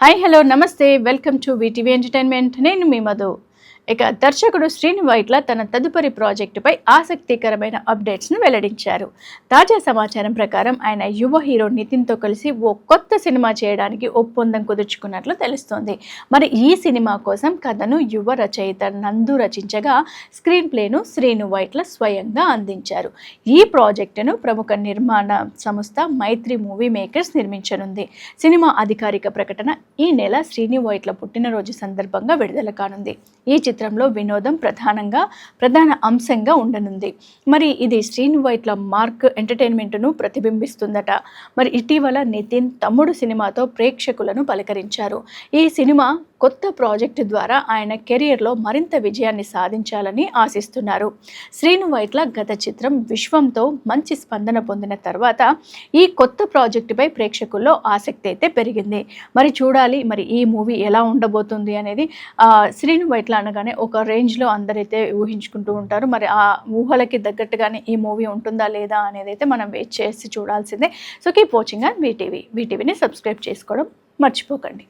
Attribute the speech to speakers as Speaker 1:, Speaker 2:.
Speaker 1: Hi hello నమస్తే. Welcome to VTV entertainment నేను మీ మధు. ఇక దర్శకుడు శ్రీను వైట్ల తన తదుపరి ప్రాజెక్టుపై ఆసక్తికరమైన అప్డేట్స్ను వెల్లడించారు. తాజా సమాచారం ప్రకారం ఆయన యువ హీరో నితిన్తో కలిసి ఓ కొత్త సినిమా చేయడానికి ఒప్పందం కుదుర్చుకున్నట్లు తెలుస్తోంది. మరి ఈ సినిమా కోసం కథను యువ రచయిత నందు రచించగా స్క్రీన్ ప్లేను శ్రీను వైట్ల స్వయంగా అందించారు. ఈ ప్రాజెక్టును ప్రముఖ నిర్మాణ సంస్థ మైత్రి మూవీ మేకర్స్ నిర్మించనుంది. సినిమా అధికారిక ప్రకటన ఈ నెల శ్రీని వైట్ల పుట్టినరోజు సందర్భంగా విడుదల కానుంది. ఈ చిత్రం చిత్రంలో వినోదం ప్రధానంగా ప్రధాన అంశంగా ఉండనుంది. మరి ఇది శ్రీను వైట్ల మార్క్ ఎంటర్టైన్మెంట్ను ప్రతిబింబిస్తుందట. మరి ఇటీవల నితిన్ తమ్ముడు సినిమాతో ప్రేక్షకులను పలకరించారు. ఈ సినిమా కొత్త ప్రాజెక్టు ద్వారా ఆయన కెరియర్లో మరింత విజయాన్ని సాధించాలని ఆశిస్తున్నారు. శ్రీను వైట్ల గత చిత్రం విశ్వంతో మంచి స్పందన పొందిన తర్వాత ఈ కొత్త ప్రాజెక్టుపై ప్రేక్షకుల్లో ఆసక్తి అయితే పెరిగింది. మరి చూడాలి మరి ఈ మూవీ ఎలా ఉండబోతుంది అనేది శ్రీను వైట్ల అనగానే ఒక రేంజ్లో అందరైతే ఊహించుకుంటూ ఉంటారు. మరి ఆ ఊహలకి తగ్గట్టుగానే ఈ మూవీ ఉంటుందా లేదా అనేది అయితే మనం వెయిట్ చేసి చూడాల్సిందే. So keep watching and VTV వీటీవీని subscribe చేసుకోవడం మర్చిపోకండి.